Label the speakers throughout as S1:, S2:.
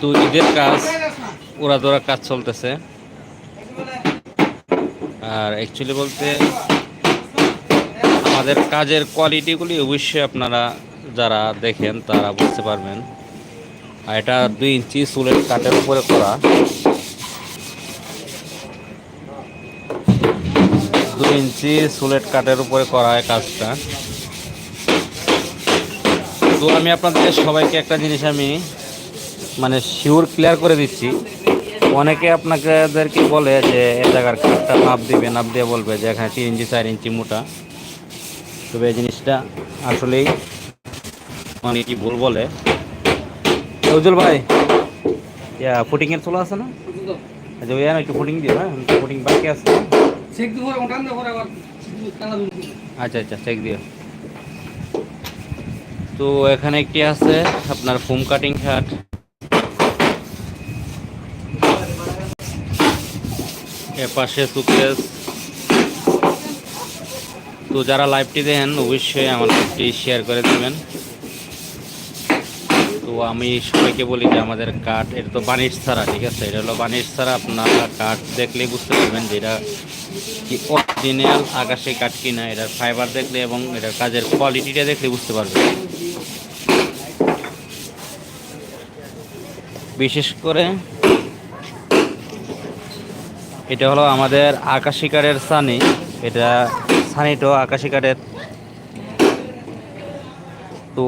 S1: যেহেতু ঈদের কাজ ওরা কাজ চলতেছে। আর অ্যাকচুয়ালি বলতে, আমাদের কাজের কোয়ালিটিগুলি অবশ্যই আপনারা যারা দেখেন, তারা বুঝতে পারবেন। আর এটা দুই ইঞ্চি চুলের কাঠের উপরে করা। দুই ইঞ্চি চুলেট কাঠের উপরে করা হয় কাজটা। তো আমি আপনাদের সবাইকে একটা জিনিস আমি মানে শিওর ক্লিয়ার করে দিচ্ছি। অনেকে আপনাদেরকে বলে যে এ জায়গার কাঠটা নাপ দিবে নাপ দিয়ে বলবে যে এখানে তিন ইঞ্চি চার ইঞ্চি মোটা। তবে এই জিনিসটা আসলেই মানে কি ভুল বলে? উজ্জ্বল ভাই ইয়া ফুটিংয়ের চলো আছে না? আচ্ছা ওই একটু ফুটিং দিও হ্যাঁ? ফুটিং বাকি আছে। আচ্ছা আচ্ছা চেক দিও। তো এখানে একটি আছে আপনার ফোম কাটিং খাট। এ পাশে সুকেস তো যারা লাইভটি দেখেন, অবশ্যই আমার লাইভটি শেয়ার করে দেবেন। তো আমি সবাইকে বলি যে আমাদের কাঠ এটা তো বানিশ ছাড়া, ঠিক আছে? এটা হলো বানিশ ছাড়া আপনারা কাঠ দেখলেই বুঝতে পারবেন যে এটা কি অরিজিনাল আকাশে কাঠ কিনা এটার ফাইবার দেখলে এবং এটার কাজের কোয়ালিটিটা দেখলে বুঝতে পারবেন। বিশেষ করে এটা হলো আমাদের আকাশি কাঠের সানি। এটা সানিটো আকাশি কাঠের তো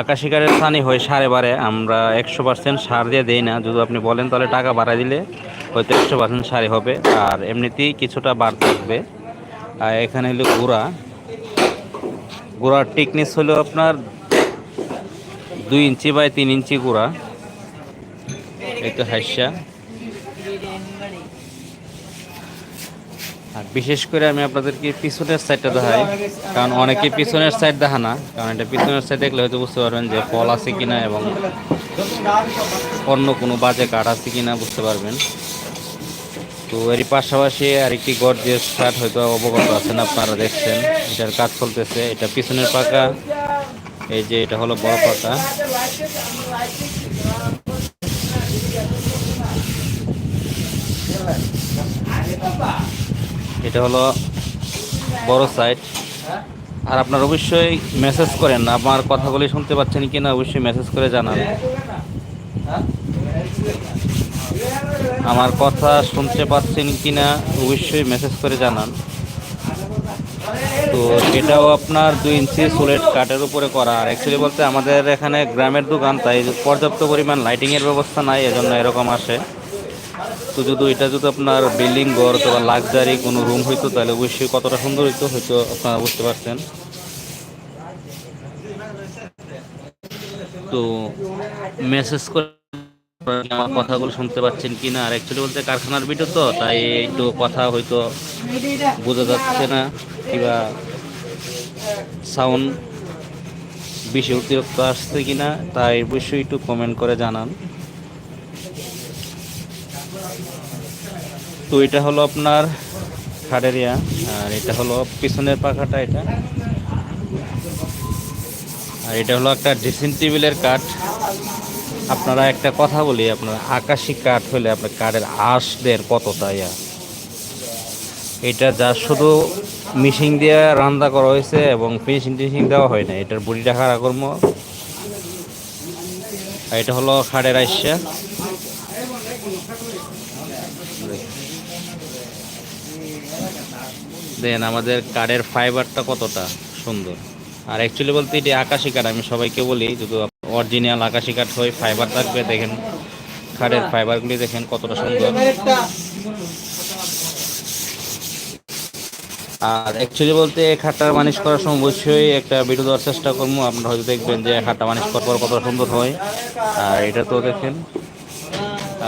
S1: আকাশি কাঠের সানি হয় সাড়ে বারে, আমরা একশো পার্সেন্ট সার দিয়ে দেই না। যদি আপনি বলেন তাহলে টাকা বাড়াই দিলে হয়তো একশো পার্সেন্ট সারি হবে। আর এমনিতেই কিছুটা বার থাকবে। আর এখানে হলো গুঁড়া। গুঁড়ার টিকনেস হলো আপনার দুই ইঞ্চি বাই তিন ইঞ্চি গুঁড়া। এই তো বিশেষ করে আমি আপনাদেরকে পিছনের সাইডটা দেখাই। কারণ অনেকে পিছনের সাইড দেখা না। কারণ এটা পিছনের সাইড দেখলে হয়তো বুঝতে পারবেন যে ফল আছে কিনা এবং অন্য কোনো বাজে কাঠ আছে কিনা বুঝতে পারবেন। তো এর পাশাপাশি আরেকটি গর্জিয়াস শার্ট হয়তো অবগত আছেন আপনারা দেখছেন। এটার কাজ চলতেছে। এটা পিছনের পাকা। এই যে এটা হলো বড় পাকা। এটা হলো বড় সাইট আর আপনার অবশ্যই মেসেজ করেন, আমার কথাগুলি শুনতে পাচ্ছেন কি না, অবশ্যই মেসেজ করে জানান। আমার কথা শুনতে পাচ্ছেন কি না, অবশ্যই মেসেজ করে জানান। তো এটাও আপনার দুই ইঞ্চি সোলেট কাঠের উপরে করা। আর অ্যাকচুয়ালি বলতে আমাদের এখানে গ্রামের দোকান, তাই পর্যাপ্ত পরিমাণ লাইটিংয়ের ব্যবস্থা নাই, এজন্য এরকম আসে। তো যদি এটা যদি আপনার বিল্ডিং ঘর অথবা লাক্সারি কোনো রুম হইতো, তাহলে অবশ্যই কতটা সুন্দর হইতো, হয়তো আপনারা বুঝতে পারছেন। তো মেসেজ করে আমার কথাগুলো শুনতে পাচ্ছেন কি না আর অ্যাকচুয়ালি বলতে কারখানার ভিডিও তো, তাই একটু কথা হয়তো বোঝা যাচ্ছে না, কিংবা সাউন্ড বেশি অতিরিক্ত আসছে কিনা, তাই অবশ্যই একটু কমেন্ট করে জানান। তো এটা হলো আপনার খাডেরিয়া, আর এটা হলো পিছনের পাখাটা এটা। আর এটা হলো একটা ড্রেসিং টেবিলের কাঠ। আপনারা একটা কথা বলি, আপনার আকাশি কাঠ হলে আপনার কাঠের আঁশ দেন কতটা ইয়া? এটা যা শুধু মিশিং দিয়ে রান্না করা হয়েছে এবং ফিনিশিং টিনিশিং দেওয়া হয় না এটার বডিটা খাড়া কর্ম আর এটা হলো খাড়ের আইসা দেন আমাদের কাঠের ফাইবারটা কতটা সুন্দর। আর অ্যাকচুয়ালি বলতে এটি আকাশি কাঠ আমি সবাইকে বলি যদি অরিজিনাল আকাশি কাঠ হয় ফাইবার থাকবে দেখেন কাঠের ফাইবারগুলি দেখেন কতটা সুন্দর। আর অ্যাকচুয়ালি বলতে এই খাটটা মানিশ করার সময় অবশ্যই একটা ভিডিও দেওয়ার চেষ্টা করব। আপনারা হয়তো দেখবেন যে খাটটা মানিশ করার পর কতটা সুন্দর হয়। আর এটা তো দেখেন।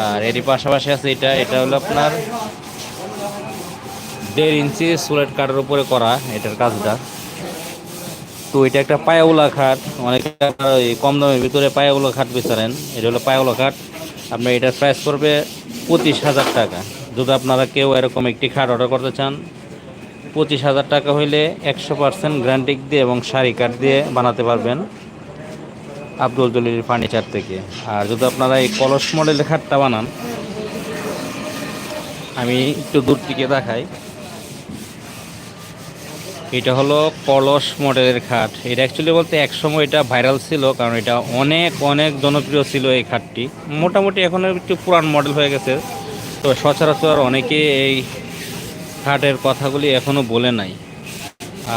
S1: আর এরই পাশাপাশি আছে এটা এটা হলো আপনার দেড় ইঞ্চি সোলেট কাঠের উপরে করা এটার কাজটা। তো এটা একটা পায়াউলা খাট, অনেক কম দামের ভিতরে পায়াউলা খাট বিচারেন। এটা হলো পায়াউলা খাট। আপনার এটার প্রাইস পড়বে পঁচিশ হাজার টাকা। যদি আপনারা কেউ এরকম একটি খাট অর্ডার করতে চান, পঁচিশ হাজার টাকা হইলে একশো পার্সেন্ট গ্যারান্টি দিয়ে এবং শাড়ি কাঠ দিয়ে বানাতে পারবেন আব্দুল জলিল ফার্নিচার থেকে। আর যদি আপনারা এই কলস মডেলের খাটটা বানান, আমি একটু দূর থেকে দেখাই। এটা হলো কলস মডেলের খাট। এটা অ্যাকচুয়ালি বলতে একসময় এটা ভাইরাল ছিল, কারণ এটা অনেক অনেক জনপ্রিয় ছিল এই খাটটি। মোটামুটি এখন একটু পুরান মডেল হয়ে গেছে। তো সচরাচর অনেকে এই খাটের কথাগুলি এখনও বলে নাই।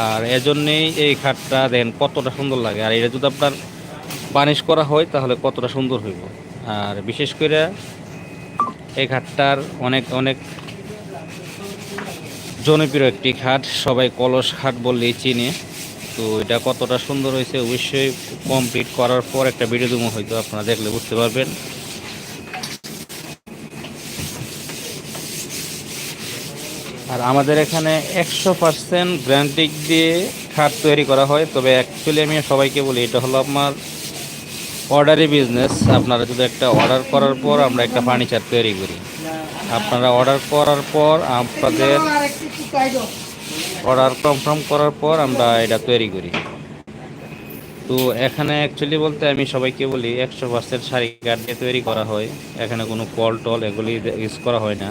S1: আর এজন্যেই এই খাটটা দেখেন কতটা সুন্দর লাগে। আর এটা যদি আপনার বানিশ করা হয়, তাহলে কতটা সুন্দর হইব। আর বিশেষ করে এই খাটটার অনেক অনেক জনপ্রিয় একটি খাট, সবাই কলস খাট বললেই চিনে। তো এটা কতটা সুন্দর হয়েছে অবশ্যই কমপ্লিট করার পর একটা ভিডিও দেবো, হয়তো আপনারা দেখলে বুঝতে পারবেন। আর আমাদের এখানে একশো পার্সেন্ট গ্যারান্টি দিয়ে খাট তৈরি করা হয়, তবে অ্যাকচুয়ালি আমি সবাইকে বলি, এটা হলো আমার অর্ডারি বিজনেস আপনারা যদি একটা অর্ডার করার পর আমরা একটা ফার্নিচার তৈরি করি। আপনারা অর্ডার করার পর আপনাদের অর্ডার কনফার্ম করার পর আমরা এটা তৈরি করি। তো এখানে অ্যাকচুয়ালি বলতে আমি সবাইকে বলি, একশো পার্সেন্ট শাড়ি কাঠ দিয়ে তৈরি করা হয়। এখানে কোনো কল টল এগুলি ইউজ করা হয় না।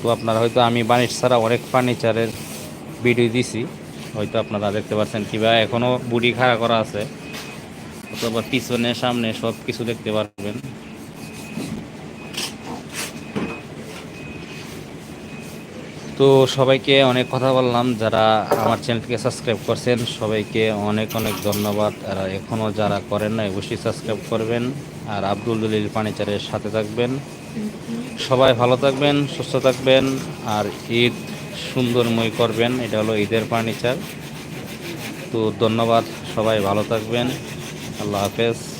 S1: তো আপনারা হয়তো, আমি বাণিজ্য ছাড়া অনেক ফার্নিচারের ভিডিও দিছি। হয়তো আপনারা দেখতে পাচ্ছেন কিবা এখনও বুড়ি খাড়া করা আছে। অথবা পিছনে, সামনে সব কিছু দেখতে পারবেন। তো সবাইকে অনেক কথা বললাম, যারা আমার চ্যানেলকে সাবস্ক্রাইব করছেন, সবাইকে অনেক অনেক ধন্যবাদ। আর এখনও যারা করেন না অবশ্যই সাবস্ক্রাইব করবেন। আর আব্দুল দলিল পানিচারের সাথে থাকবেন। সবাই ভালো থাকবেন, সুস্থ থাকবেন, আর ঈদ সুন্দরময় করবেন। এটা হলো ঈদের ফার্নিচার। তো ধন্যবাদ, সবাই ভালো থাকবেন। আল্লাহ হাফেজ।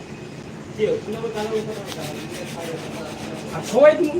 S2: আর সবাই তুমি